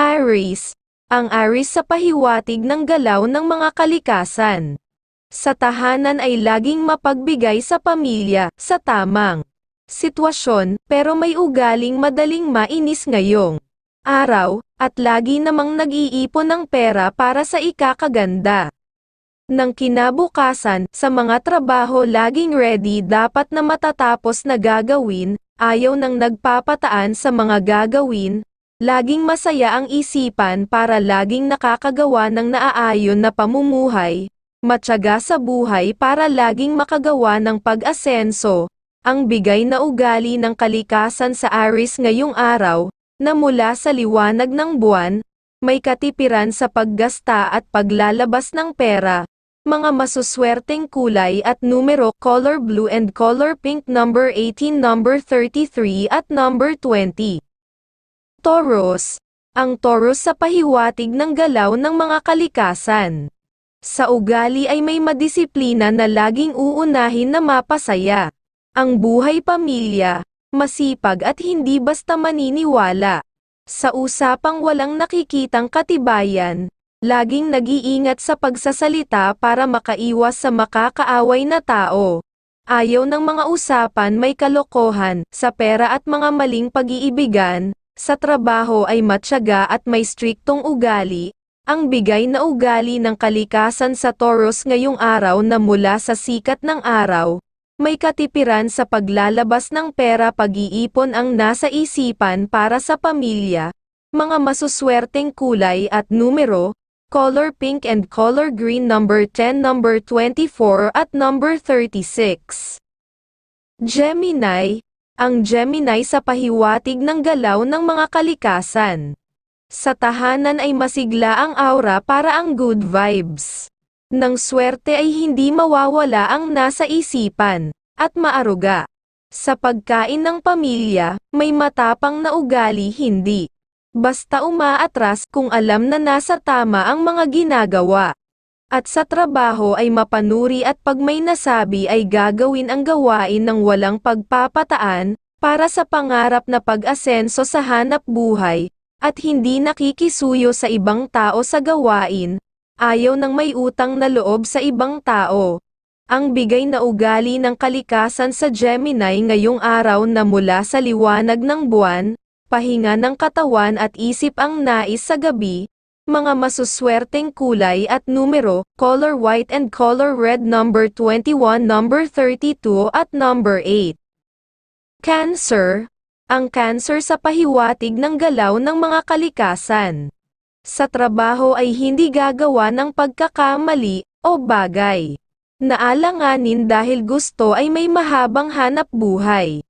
Aries, ang Aries sa pahiwatig ng galaw ng mga kalikasan. Sa tahanan ay laging mapagbigay sa pamilya, sa tamang sitwasyon, pero may ugaling madaling mainis ngayong araw, at lagi namang nag-iipon ng pera para sa ikakaganda. Nang kinabukasan, sa mga trabaho laging ready dapat na matatapos na gagawin, ayaw nang nagpapataan sa mga gagawin, laging masaya ang isipan para laging nakakagawa ng naaayon na pamumuhay, matyaga sa buhay para laging makagawa ng pag-asenso, ang bigay na ugali ng kalikasan sa Aris ngayong araw, na mula sa liwanag ng buwan, may katipiran sa paggasta at paglalabas ng pera, mga masuswerteng kulay at numero color blue and color pink number 18 number 33 at number 20. Taurus, ang Taurus sa pahiwatig ng galaw ng mga kalikasan. Sa ugali ay may madisiplina na laging uunahin na mapasaya. Ang buhay pamilya, masipag at hindi basta maniniwala. Sa usapang walang nakikitang katibayan, laging nag-iingat sa pagsasalita para makaiwas sa makakaaway na tao. Ayaw ng mga usapan may kalokohan, sa pera at mga maling pag-iibigan, sa trabaho ay matyaga at may striktong ugali, ang bigay na ugali ng kalikasan sa Taurus ngayong araw na mula sa sikat ng araw, may katipiran sa paglalabas ng pera pag-iipon ang nasa isipan para sa pamilya, mga masuswerteng kulay at numero, color pink and color green number 10 number 24 at number 36. Gemini, ang Gemini sa pahiwatig ng galaw ng mga kalikasan. Sa tahanan ay masigla ang aura para ang good vibes. Nang swerte ay hindi mawawala ang nasa isipan, at maaruga. Sa pagkain ng pamilya, may matapang na ugali hindi. Basta umaatras kung alam na nasa tama ang mga ginagawa. At sa trabaho ay mapanuri at pag may nasabi ay gagawin ang gawain ng walang pagpapataan, para sa pangarap na pag-asenso sa hanap buhay, at hindi nakikisuyo sa ibang tao sa gawain, ayaw ng may utang na loob sa ibang tao. Ang bigay na ugali ng kalikasan sa Gemini ngayong araw na mula sa liwanag ng buwan, pahinga ng katawan at isip ang nais sa gabi, mga masuswerteng kulay at numero, color white and color red number 21 number 32 at number 8. Cancer, ang cancer sa pahiwatig ng galaw ng mga kalikasan. Sa trabaho ay hindi gagawa ng pagkakamali, o bagay. Naalanganin dahil gusto ay may mahabang hanap buhay.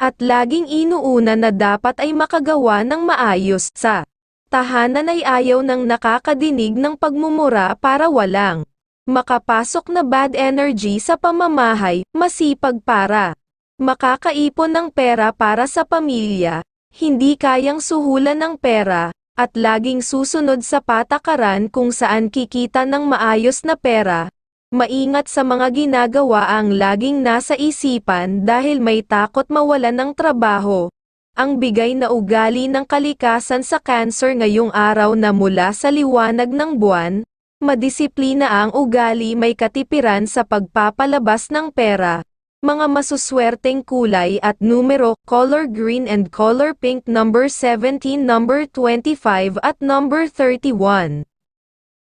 At laging inuuna na dapat ay makagawa ng maayos sa tahanan ay ayaw ng nakakadinig ng pagmumura para walang makapasok na bad energy sa pamamahay, masipag para makakaipon ng pera para sa pamilya, hindi kayang suhulan ng pera, at laging susunod sa patakaran kung saan kikita ng maayos na pera, maingat sa mga ginagawa ang laging nasa isipan dahil may takot mawalan ng trabaho. Ang bigay na ugali ng kalikasan sa cancer ngayong araw na mula sa liwanag ng buwan, madisiplina ang ugali may katipiran sa pagpapalabas ng pera, mga masuswerteng kulay at numero, color green and color pink number 17 number 25 at number 31.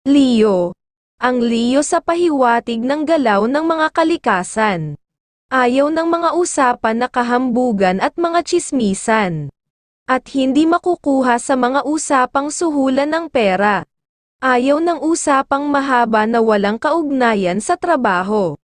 Leo. Ang Leo sa pahiwatig ng galaw ng mga kalikasan. Ayaw ng mga usapan na kahambugan at mga chismisan. At hindi makukuha sa mga usapang suhulan ng pera. Ayaw ng usapang mahaba na walang kaugnayan sa trabaho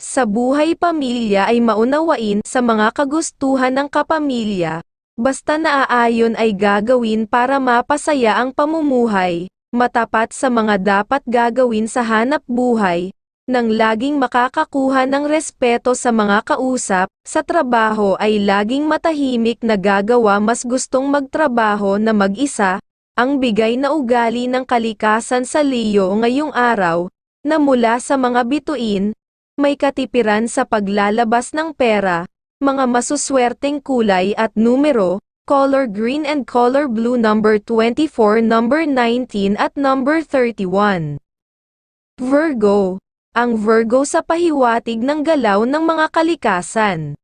sa buhay pamilya ay maunawain sa mga kagustuhan ng kapamilya, basta naaayon ay gagawin para mapasaya ang pamumuhay, matapat sa mga dapat gagawin sa hanap buhay, nang laging makakakuha ng respeto sa mga kausap, sa trabaho ay laging matahimik na gagawa mas gustong magtrabaho na mag-isa, ang bigay na ugali ng kalikasan sa Leo ngayong araw, na mula sa mga bituin, may katipiran sa paglalabas ng pera, mga masuswerteng kulay at numero, color green and color blue number 24, number 19 at number 31. Virgo. Ang Virgo sa pahiwatig ng galaw ng mga kalikasan.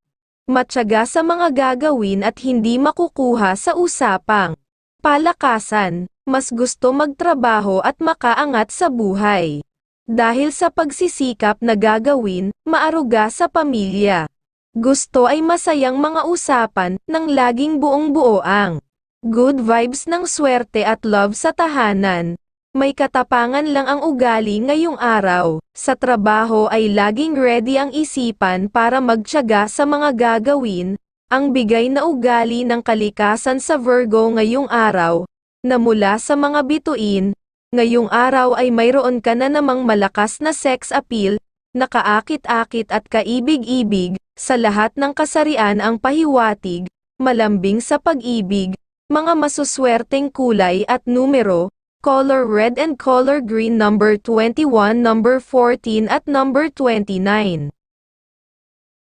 Matyaga sa mga gagawin at hindi makukuha sa usapang palakasan, mas gusto magtrabaho at makaangat sa buhay. Dahil sa pagsisikap na gagawin, maaruga sa pamilya. Gusto ay masayang mga usapan, ng laging buong buo ang good vibes ng swerte at love sa tahanan. May katapangan lang ang ugali ngayong araw. Sa trabaho ay laging ready ang isipan para magtyaga sa mga gagawin. Ang bigay na ugali ng kalikasan sa Virgo ngayong araw, na mula sa mga bituin, ngayong araw ay mayroon ka na namang malakas na sex appeal, nakaakit-akit at kaibig-ibig, sa lahat ng kasarian ang pahiwatig, malambing sa pag-ibig, mga masuswerteng kulay at numero, color red and color green number 21, number 14 at number 29.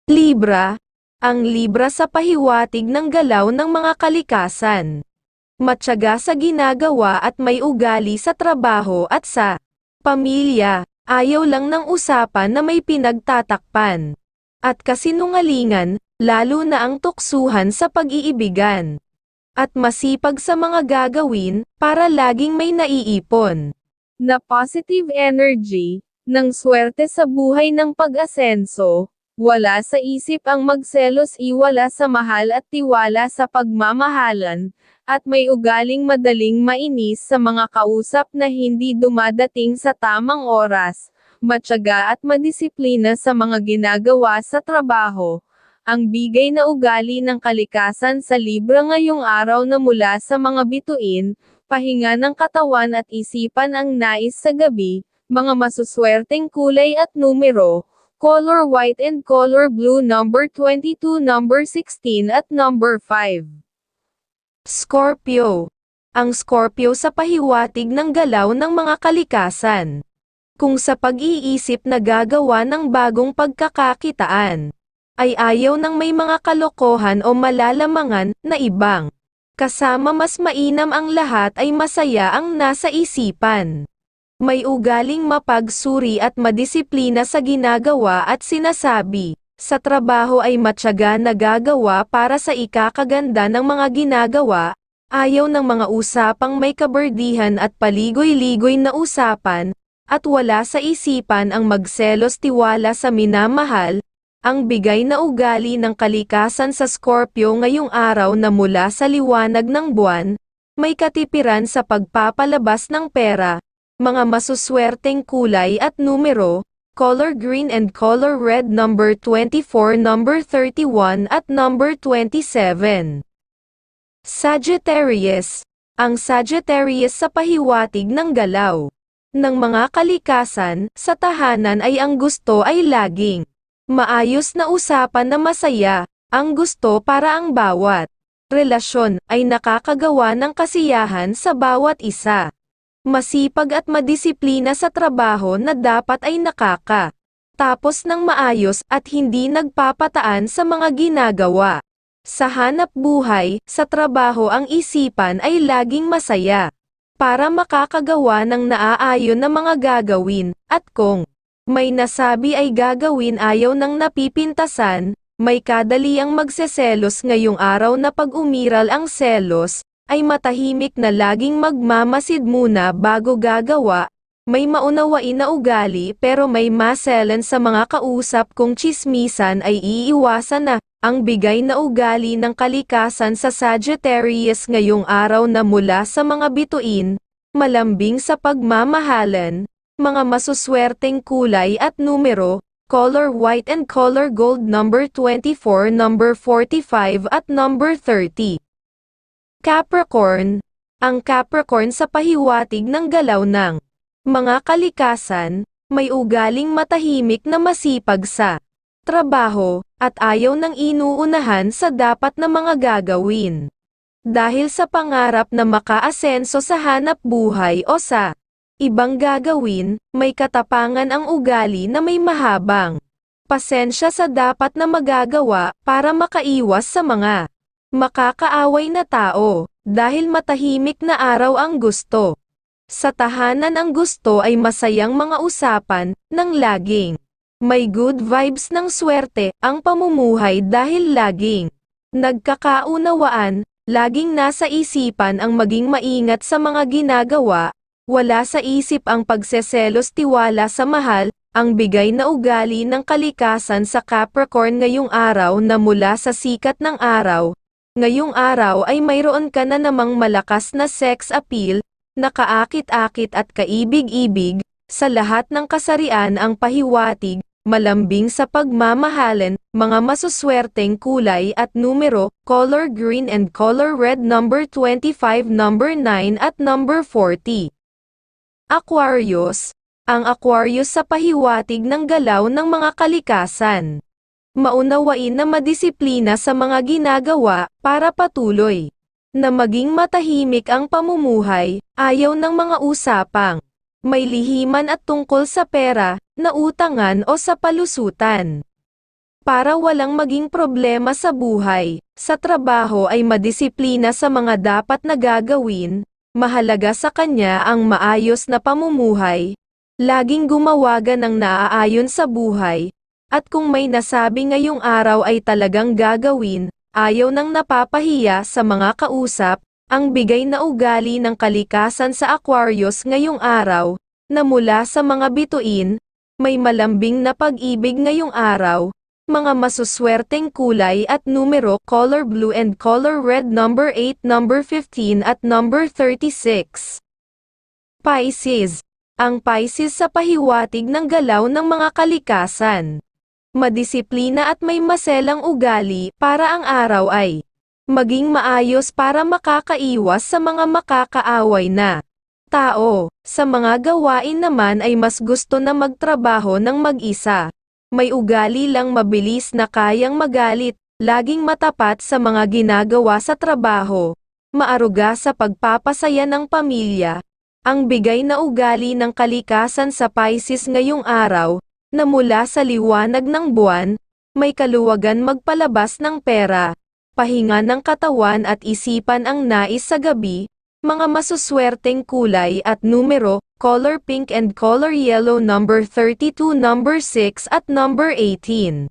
Libra, ang Libra sa pahiwatig ng galaw ng mga kalikasan. Matyaga sa ginagawa at may ugali sa trabaho at sa pamilya, ayaw lang ng usapan na may pinagtatakpan. At kasinungalingan, lalo na ang tuksuhan sa pag-iibigan. At masipag sa mga gagawin, para laging may naiipon. na positive energy, ng swerte sa buhay ng pag-asenso, wala sa isip ang magselos iwala sa mahal at tiwala sa pagmamahalan, at may ugaling madaling mainis sa mga kausap na hindi dumadating sa tamang oras, matyaga at madisiplina sa mga ginagawa sa trabaho. Ang bigay na ugali ng kalikasan sa Libra ngayong araw na mula sa mga bituin, pahinga ng katawan at isipan ang nais sa gabi, mga masuswerteng kulay at numero, color white and color blue number 22, number 16 at number 5. Scorpio. Ang Scorpio sa pahiwatig ng galaw ng mga kalikasan. Kung sa pag-iisip na gagawa ng bagong pagkakakitaan, ay ayaw ng may mga kalokohan o malalamangan na ibang. Kasama mas mainam ang lahat ay masaya ang nasa isipan. May ugaling mapagsuri at madisiplina sa ginagawa at sinasabi. Sa trabaho ay matyaga na gagawa para sa ikakaganda ng mga ginagawa, ayaw ng mga usapang may kaberdihan at paligoy-ligoy na usapan, at wala sa isipan ang magselos tiwala sa minamahal, ang bigay na ugali ng kalikasan sa Scorpio ngayong araw na mula sa liwanag ng buwan, may katipiran sa pagpapalabas ng pera, mga masuswerteng kulay at numero, color green and color red number 24, number 31 at number 27. Sagittarius, ang Sagittarius sa pahiwatig ng galaw ng mga kalikasan sa tahanan ay ang gusto ay laging maayos na usapan na masaya, ang gusto para ang bawat relasyon ay nakakagawa ng kasiyahan sa bawat isa. Masipag at madisiplina sa trabaho na dapat ay nakaka. Tapos ng maayos at hindi nagpapataan sa mga ginagawa. Sa hanap buhay, sa trabaho ang isipan ay laging masaya. Para makakagawa ng naaayon na mga gagawin, at kung may nasabi ay gagawin ayaw ng napipintasan, may kadaliang magseselos ngayong araw na pag umiral ang selos, ay matahimik na laging magmamasid muna bago gagawa, may maunawain na ugali pero may maselan sa mga kausap kung chismisan ay iiwasan na, ang bigay na ugali ng kalikasan sa Sagittarius ngayong araw na mula sa mga bituin, malambing sa pagmamahalan, mga masuswerteng kulay at numero, color white and color gold number 24, number 45 at number 30. Capricorn, ang Capricorn sa pahiwatig ng galaw ng mga kalikasan, may ugaling matahimik na masipag sa trabaho, at ayaw ng inuunahan sa dapat na mga gagawin. Dahil sa pangarap na makaasenso sa hanap buhay o sa ibang gagawin, may katapangan ang ugali na may mahabang pasensya sa dapat na magagawa para makaiwas sa mga Makakaaway na tao, dahil matahimik na araw ang gusto. Sa tahanan ang gusto ay masayang mga usapan, ng laging. May good vibes ng swerte, ang pamumuhay dahil laging. Nagkakaunawaan, laging nasa isipan ang maging maingat sa mga ginagawa, wala sa isip ang pagseselos tiwala sa mahal, ang bigay na ugali ng kalikasan sa Capricorn ngayong araw na mula sa sikat ng araw. Ngayong araw ay mayroon ka na namang malakas na sex appeal, nakaakit-akit at kaibig-ibig, sa lahat ng kasarian ang pahiwatig, malambing sa pagmamahalan, mga masuswerteng kulay at numero, color green and color red number 25 number 9 at number 40. Aquarius, ang Aquarius sa pahiwatig ng galaw ng mga kalikasan. Maunawain na madisiplina sa mga ginagawa, para patuloy. Na maging matahimik ang pamumuhay, ayaw ng mga usapang. May lihiman at tungkol sa pera, na utangan o sa palusutan. Para walang maging problema sa buhay, sa trabaho ay madisiplina sa mga dapat na gagawin, mahalaga sa kanya ang maayos na pamumuhay, laging gumawaga ng naaayon sa buhay, at kung may nasabi ngayong araw ay talagang gagawin, ayaw nang napapahiya sa mga kausap, ang bigay na ugali ng kalikasan sa Aquarius ngayong araw, na mula sa mga bituin, may malambing na pag-ibig ngayong araw, mga masuswerteng kulay at numero color blue and color red number 8 number 15 at number 36. Pisces. Ang Pisces sa pahiwatig ng galaw ng mga kalikasan. Madisiplina at may maselang ugali para ang araw ay maging maayos para makakaiwas sa mga makakaaway na tao. Sa mga gawain naman ay mas gusto na magtrabaho ng mag-isa. May ugali lang mabilis na kayang magalit, laging matapat sa mga ginagawa sa trabaho, maaruga sa pagpapasaya ng pamilya. Ang bigay na ugali ng kalikasan sa Pisces ngayong araw, na mula sa liwanag ng buwan, may kaluwagan magpalabas ng pera, pahinga ng katawan at isipan ang nais sa gabi, mga masuswerteng kulay at numero, color pink and color yellow number 32 number 6 at number 18.